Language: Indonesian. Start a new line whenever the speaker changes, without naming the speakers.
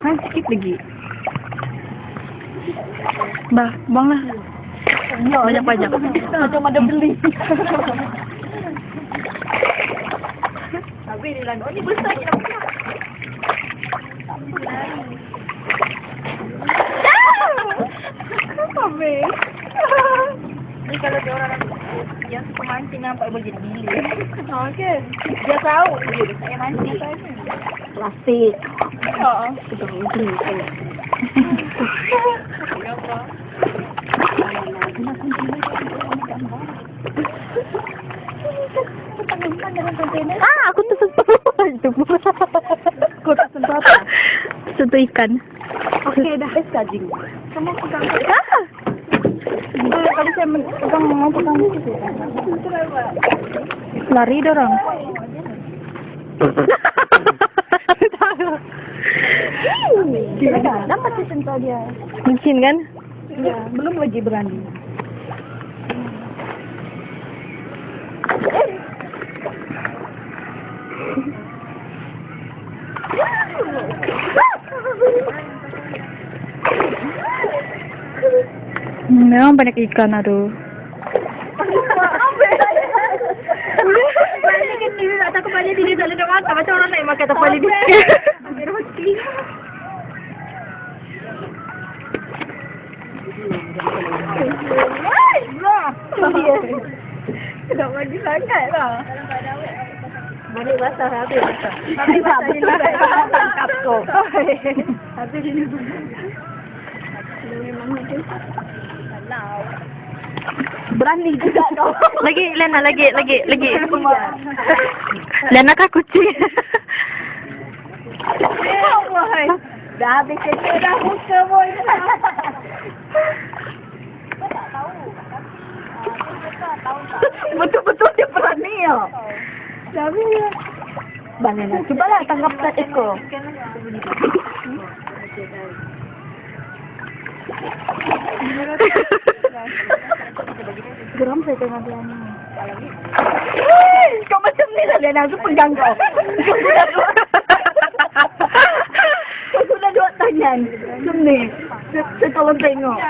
Hah, sikit lagi. Bah, bang lah. Banyak-banyak.
Macam ada beli. Tapi ni lah, oh ni besar ni nampak. Habis. Ni kalau dia orang yang suka mancing nampak boleh jadi gila. Okey. Dia tahu dia saya mancing. Plastik. Oo.
Ah, aku tersentuh.
Kau tak sentuh apa?
Sentuh ikan.
Okey dah. Eh, kajing. Kamu pegang.
Ah!
Eh, Kalau saya pegang mau pegang.
Lari dorong.
Sentuh dia.
Mungkin kan?
Ya, belum lagi berani.
Memang banyak ikan aduh.
Balik kan dia nak takut balik dia tak ada makan macam orang naik makan tak balik Tak bagi sangat lah. Balik basah habis basah. Habis basah tangkap macam Berani juga kau.
Lagi, Lena, lagi, lagi, lagi. Lena kucing?
Wahai. Dah habis kerja dah muka boy. Betul-betul dia berani ya. Tapi Banana. Cubalah tangkap satu ekor. Geram saya tengok dia ni. Kau macam ni lah Lena. Aku pegang kau. Kau sudah dua. Kau sudah dua tangan. Macam ni. Saya tolong tengok.